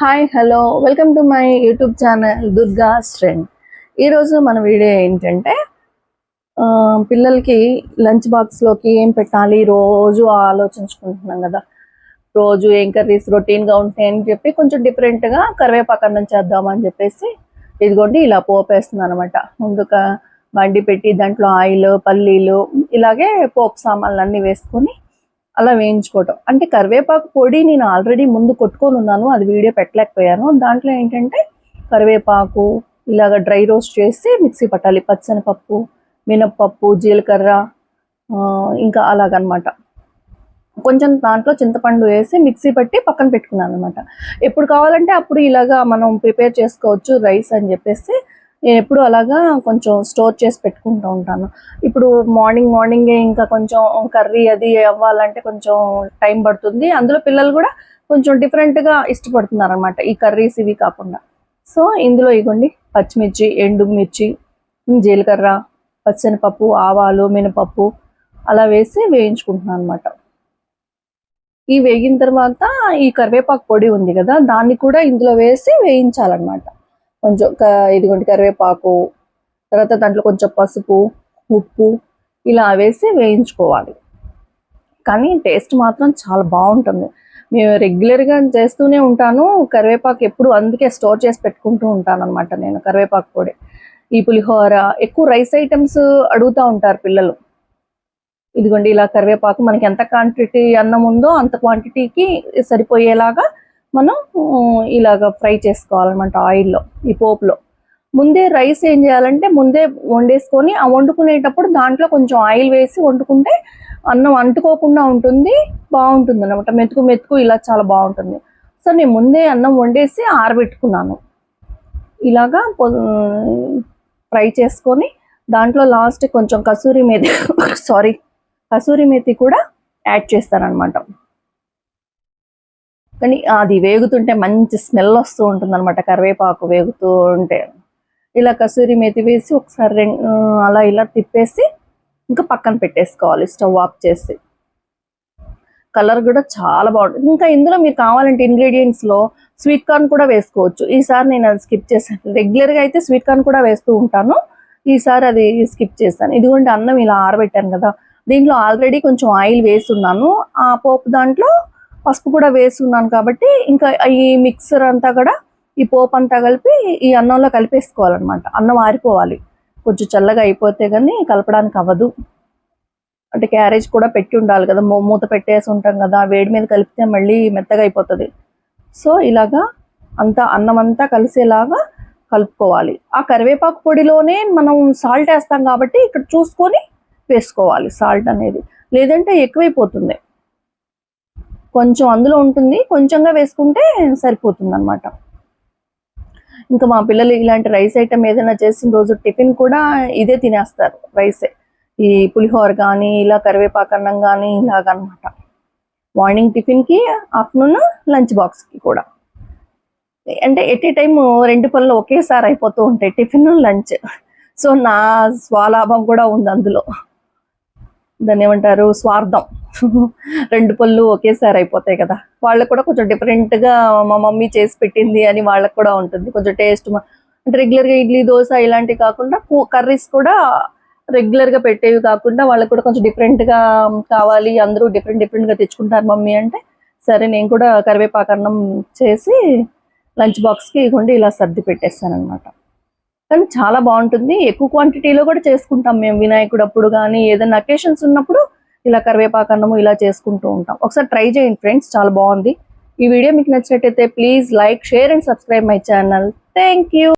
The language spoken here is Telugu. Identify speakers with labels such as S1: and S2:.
S1: Hi hello welcome to my YouTube channel Durga స్ట్రెండ్ ఈరోజు మన వీడియో ఏంటంటే పిల్లలకి లంచ్ బాక్స్లోకి ఏం పెట్టాలి? రోజు ఆలోచించుకుంటున్నాం కదా. రోజు ఏం కర్రీస్ రొటీన్గా ఉంటాయని చెప్పి కొంచెం డిఫరెంట్గా కరివేపాకు అన్నం చేద్దామని చెప్పేసి ఇదిగోండి ఇలా పోపేస్తున్నాను అనమాట ముందుగా బండి పెట్టి దాంట్లో ఆయిల్ పల్లీలు ఇలాగే పోపు సామాన్లు అన్నీ వేసుకొని అలా వేయించుకోవటం. అంటే కరివేపాకు పొడి నేను ఆల్రెడీ ముందు కొట్టుకొని ఉన్నాను అది వీడియో పెట్టలేకపోయాను. దాంట్లో ఏంటంటే కరివేపాకు ఇలాగ డ్రై రోస్ట్ చేసి మిక్సీ పట్టాలి. పచ్చనిపప్పు మినప్పప్పు జీలకర్ర ఇంకా అలాగనమాట. కొంచెం దాంట్లో చింతపండు వేసి మిక్సీ పట్టి పక్కన పెట్టుకున్నాను అనమాట ఎప్పుడు కావాలంటే అప్పుడు ఇలాగా మనం ప్రిపేర్ చేసుకోవచ్చు రైస్ అని చెప్పేసి. నేను ఎప్పుడు అలాగా కొంచెం స్టోర్ చేసి పెట్టుకుంటూ ఉంటాను. ఇప్పుడు మార్నింగ్ మార్నింగే ఇంకా కొంచెం కర్రీ అది అవ్వాలంటే కొంచెం టైం పడుతుంది. అందులో పిల్లలు కూడా కొంచెం డిఫరెంట్గా ఇష్టపడుతున్నారు అనమాట ఈ కర్రీస్ ఇవి కాకుండా. సో ఇందులో ఇగోండి. పచ్చిమిర్చి ఎండుమిర్చి జీలకర్ర పచ్చనిపప్పు ఆవాలు మినపప్పు అలా వేసి వేయించుకుంటున్నాను అనమాట ఈ వేగిన తర్వాత ఈ కరివేపాకు పొడి ఉంది కదా దాన్ని కూడా ఇందులో వేసి వేయించాలన్నమాట. కొంచెం క- ఇదిగోండి కరివేపాకు తర్వాత దాంట్లో కొంచెం పసుపు ఉప్పు ఇలా వేసి వేయించుకోవాలి. కానీ టేస్ట్ మాత్రం చాలా బాగుంటుంది. మేము రెగ్యులర్గా చేస్తూనే ఉంటాను. కరివేపాకు ఎప్పుడు అందుకే స్టోర్ చేసి పెట్టుకుంటూ ఉంటాను అనమాట నేను కరివేపాకు పొడి. ఈ పులిహోర ఎక్కువ రైస్ ఐటమ్స్ అడుగుతూ ఉంటారు పిల్లలు. ఇదిగోండి ఇలా కరివేపాకు మనకి ఎంత క్వాంటిటీ అన్నం ఉందో అంత క్వాంటిటీకి సరిపోయేలాగా మనం ఇలాగ ఫ్రై చేసుకోవాలన్నమాట ఆయిల్లో ఈ పోపులో. ముందే రైస్ ఏం చేయాలంటే ముందే వండేసుకొని ఆ వండుకునేటప్పుడు దాంట్లో కొంచెం ఆయిల్ వేసి వండుకుంటే అన్నం అంటుకోకుండా ఉంటుంది బాగుంటుంది అనమాట మెతుకు మెతుకు ఇలా చాలా బాగుంటుంది. సో నేను ముందే అన్నం వండేసి ఆరబెట్టుకున్నాను. ఇలాగా ఫ్రై చేసుకొని దాంట్లో లాస్ట్ కొంచెం కసూరి మేతి సారీ కసూరి మేతి కూడా యాడ్ చేస్తానన్నమాట. కానీ అది వేగుతుంటే మంచి స్మెల్ వస్తూ ఉంటుంది అనమాట కరివేపాకు వేగుతూ ఉంటే. ఇలా కసూరి మేతి వేసి ఒకసారి రెండు అలా ఇలా తిప్పేసి ఇంకా పక్కన పెట్టేసుకోవాలి. స్టవ్ ఆఫ్ చేసి. కలర్ కూడా చాలా బాగుంటుంది. ఇంకా ఇందులో మీరు కావాలంటే ఇంగ్రీడియంట్స్లో స్వీట్ కార్న్ కూడా వేసుకోవచ్చు. ఈసారి నేను అది స్కిప్ చేశాను. రెగ్యులర్గా అయితే స్వీట్ కార్న్ కూడా వేస్తూ ఉంటాను. ఈసారి అది స్కిప్ చేస్తాను ఇదిగోండి అన్నం ఇలా ఆరబెట్టాను కదా. దీంట్లో ఆల్రెడీ కొంచెం ఆయిల్ వేసున్నాను ఆ పోపు దాంట్లో పసుపు కూడా వేసున్నాను కాబట్టి ఇంకా ఈ మిక్సర్ అంతా కూడా ఈ పోపు అంతా కలిపి ఈ అన్నంలో కలిపేసుకోవాలన్నమాట. అన్నం ఆరిపోవాలి. కొంచెం చల్లగా అయిపోతే కానీ కలపడానికి అవ్వదు. అంటే క్యారేజ్ కూడా పెట్టి ఉండాలి కదా. మూత పెట్టేసి ఉంటాం కదా. వేడి మీద కలిపితే మళ్ళీ మెత్తగా అయిపోతుంది. సో ఇలాగా అంతా అన్నం అంతా కలిసేలాగా కలుపుకోవాలి. ఆ కరివేపాకు పొడిలోనే మనం సాల్ట్ వేస్తాం కాబట్టి ఇక్కడ చూసుకొని వేసుకోవాలి సాల్ట్ అనేది. లేదంటే ఎక్కువైపోతుంది. కొంచెం అందులో ఉంటుంది. కొంచెంగా వేసుకుంటే సరిపోతుంది అనమాట ఇంకా మా పిల్లలు ఇలాంటి రైస్ ఐటమ్ ఏదైనా చేసిన రోజు టిఫిన్ కూడా ఇదే తినేస్తారు. రైసే. ఈ పులిహోర కానీ ఇలా కరివేపాకు అన్నం కానీ ఇలాగనమాట మార్నింగ్ టిఫిన్కి ఆఫ్టర్నూన్ లంచ్ బాక్స్కి కూడా. అంటే ఎట్ ఏ టైం రెండు పనులు ఒకేసారి అయిపోతూ ఉంటాయి. Tiffin lunch. సో నా స్వలాభం కూడా ఉంది అందులో. దాన్ని ఏమంటారు? స్వార్థం. రెండు పళ్ళు ఒకేసారి అయిపోతాయి కదా. వాళ్ళకు కూడా కొంచెం డిఫరెంట్గా మా మమ్మీ చేసి పెట్టింది అని వాళ్ళకు కూడా ఉంటుంది. కొంచెం టేస్ట్ అంటే రెగ్యులర్గా ఇడ్లీ దోశ ఇలాంటివి కాకుండా కర్రీస్ కూడా రెగ్యులర్గా పెట్టేవి కాకుండా వాళ్ళకు కూడా కొంచెం డిఫరెంట్గా కావాలి. అందరూ డిఫరెంట్ డిఫరెంట్గా తెచ్చుకుంటారు మమ్మీ అంటే. సరే నేను కూడా కరివేపాకన్నం చేసి లంచ్ బాక్స్కి ఇవ్వండి ఇలా సర్ది పెట్టేస్తాను అనమాట కానీ చాలా బాగుంటుంది. ఎక్కువ క్వాంటిటీలో కూడా చేసుకుంటాం మేము వినాయకుడు అప్పుడు కానీ ఏదైనా అకేషన్స్ ఉన్నప్పుడు ఇలా కరివేపాకు అన్నము ఇలా చేసుకుంటూ ఉంటాం. ఒకసారి ట్రై చేయండి ఫ్రెండ్స్ చాలా బాగుంది. ఈ వీడియో మీకు నచ్చినట్టయితే please like share and subscribe my channel thank you